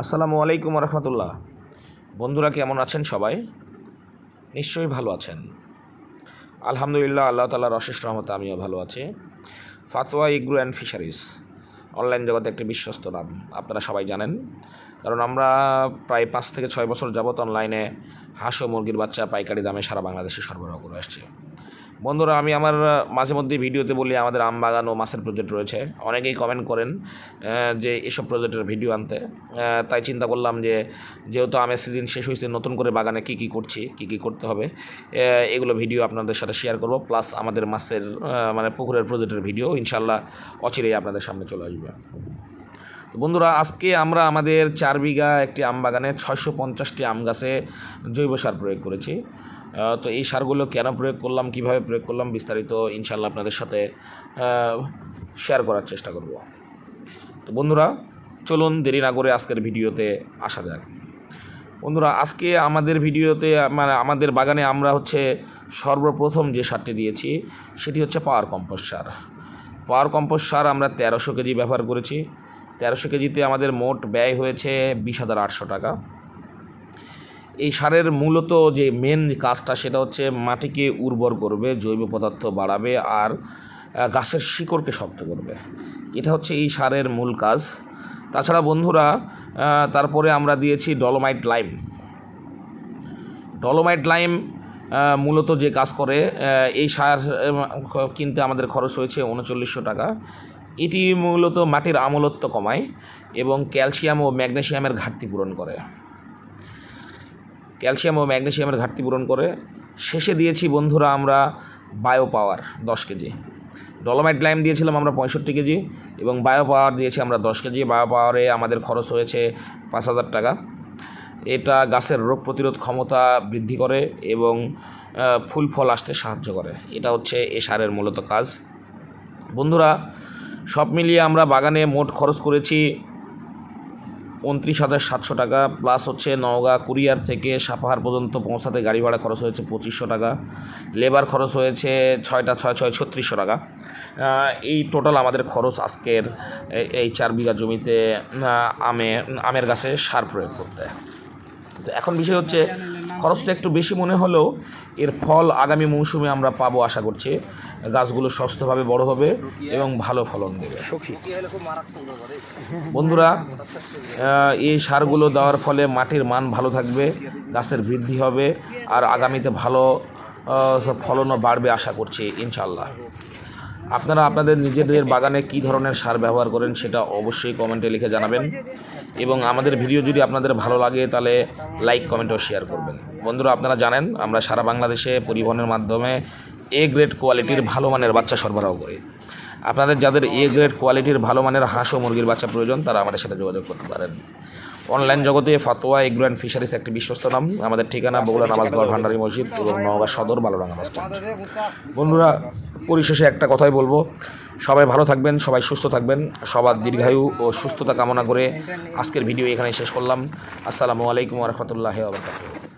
আসসালামু আলাইকুম রহমতুল্লাহ বন্ধুরা, কেমন আছেন সবাই? নিশ্চয়ই ভালো আছেন। আলহামদুলিল্লাহ, আল্লাহ তালার অশেষ রহমতে আমিও ভালো আছি। ফাতোয়া ইগ্রু অ্যান্ড ফিশারিজ, অনলাইন জগতে একটি বিশ্বস্ত নাম, আপনারা সবাই জানেন। কারণ আমরা প্রায় পাঁচ থেকে ছয় বছর যাবত অনলাইনে হাঁস ও মুরগির বাচ্চা পাইকারি দামে সারা বাংলাদেশে সরবরাহ করে আসছে। বন্ধুরা, আমি আমার মাঝে মধ্যে ভিডিওতে বলি, আমাদের আম বাগান ও মাছের প্রজেক্ট রয়েছে। অনেকেই কমেন্ট করেন যে এসব প্রজেক্টের ভিডিও আনতে। তাই চিন্তা করলাম যে, যেহেতু আমের সিজন শেষ হয়েছে, নতুন করে বাগানে কী কী করছি, কী কী করতে হবে এগুলো ভিডিও আপনাদের সাথে শেয়ার করব। প্লাস আমাদের মাছের মানে পুকুরের প্রজেক্টের ভিডিও ইনশাল্লাহ অচিরেই আপনাদের সামনে চলে আসবে। তো বন্ধুরা, আজকে আমরা আমাদের চার বিঘা একটি আম বাগানে ছয়শো পঞ্চাশটি আম গাছে জৈব সার প্রয়োগ করেছি। তো এই সারগুলো কেন প্রয়োগ করলাম, কীভাবে প্রয়োগ করলাম বিস্তারিত ইনশাল্লাহ আপনাদের সাথে শেয়ার করার চেষ্টা করব। তো বন্ধুরা, চলুন দেরি না করে আজকের ভিডিওতে আসা যাক। বন্ধুরা, আজকে আমাদের ভিডিওতে মানে আমাদের বাগানে আমরা হচ্ছে সর্বপ্রথম যে সারটি দিয়েছি, সেটি হচ্ছে পাওয়ার কম্পোস্ট সার। পাওয়ার কম্পোস্ট সার আমরা তেরোশো কেজি ব্যবহার করেছি। তেরোশো কেজিতে আমাদের মোট ব্যয় হয়েছে বিশ হাজার আটশো টাকা। এই সারের মূলত যে মেন কাজটা সেটা হচ্ছে মাটিকে উর্বর করবে, জৈব পদার্থ বাড়াবে আর গাছের শিকড়কে শক্ত করবে। এটা হচ্ছে এই সারের মূল কাজ। তাছাড়া বন্ধুরা তারপরে আমরা দিয়েছি ডলোমাইট লাইম ডলোমাইট লাইম মূলত যে কাজ করে এই সার কিনতে আমাদের খরচ হয়েছে উনচল্লিশশো টাকা। এটি মূলত মাটির আমলত্ব কমায় এবং ক্যালসিয়াম ও ম্যাগনেশিয়ামের ঘাটতি পূরণ করে। ক্যালসিয়াম ও ম্যাগনেসিয়ামের ঘাটতি পূরণ করে। শেষে দিয়েছি বন্ধুরা আমরা বায়ো পাওয়ার দশ কেজি। ডলোমাইট লাইম দিয়েছিলাম আমরা পঁয়ষট্টি কেজি এবং বায়ো পাওয়ার দিয়েছি আমরা দশ কেজি। বায়ো পাওয়ারে আমাদের খরচ হয়েছে পাঁচ হাজার টাকা। এটা গাছের রোগ প্রতিরোধ ক্ষমতা বৃদ্ধি করে এবং ফুল ফল আসতে সাহায্য করে। এটা হচ্ছে এ সারের মূলত কাজ। বন্ধুরা, সব মিলিয়ে আমরা বাগানে মোট খরচ করেছি উনত্রিশ হাজার সাতশো টাকা প্লাস হচ্ছে নওগাঁ কুরিয়ার থেকে সাপাহার পর্যন্ত পৌঁছাতে গাড়ি ভাড়া খরচ হয়েছে পঁচিশশো টাকা, লেবার খরচ হয়েছে ছয়টা ছয় ছয় ছত্রিশশো টাকা। এই টোটাল আমাদের খরচ আজকের এই চার বিঘা জমিতে আমে, আমের গাছে সার প্রয়োগ করতে। তো এখন বিষয় হচ্ছে, খরচটা একটু বেশি মনে হলেও এর ফল আগামী মৌসুমে আমরা পাবো আশা করছি। গাছগুলো সুস্থভাবে বড় হবে এবং ভালো ফলন দেবে। বন্ধুরা এই সারগুলো দেওয়ার ফলে মাটির মান ভালো থাকবে গাছের বৃদ্ধি হবে আর আগামীতে ভালো ফলনও বাড়বে আশা করছি ইনশাল্লাহ আপনারা আপনাদের নিজেদের বাগানে কী ধরনের সার ব্যবহার করেন সেটা অবশ্যই কমেন্টে লিখে জানাবেন। এবং আমাদের ভিডিও যদি আপনাদের ভালো লাগে তাহলে লাইক কমেন্ট ও শেয়ার করবেন। বন্ধুরা আপনারা জানেন আমরা সারা বাংলাদেশে পরিবহনের মাধ্যমে এ গ্রেড কোয়ালিটির ভালো মানের বাচ্চা সরবরাহ করি। আপনাদের যাদের এ গ্রেড কোয়ালিটির ভালো মানের হাঁস ও মুরগির বাচ্চা প্রয়োজন, তারা আমাদের সাথে যোগাযোগ করতে পারেন। অনলাইন জগতে ফাতোয়া এগ্রো অ্যান্ড ফিশারিজ একটি বিশ্বস্ত নাম। আমাদের ঠিকানা বগুড়া নামাজগড় ভান্ডারি মসজিদ এবং নওগাঁ সদর বাস স্ট্যান্ড। বন্ধুরা, পরিশেষে একটা কথাই বলব। সবাই ভালো থাকবেন, সবাই সুস্থ থাকবেন। সবার দীর্ঘায়ু ও সুস্থতা কামনা করে আজকের ভিডিও এখানে শেষ করলাম। আসসালামু আলাইকুম রহমতুল্লাহ আবরকাতুহ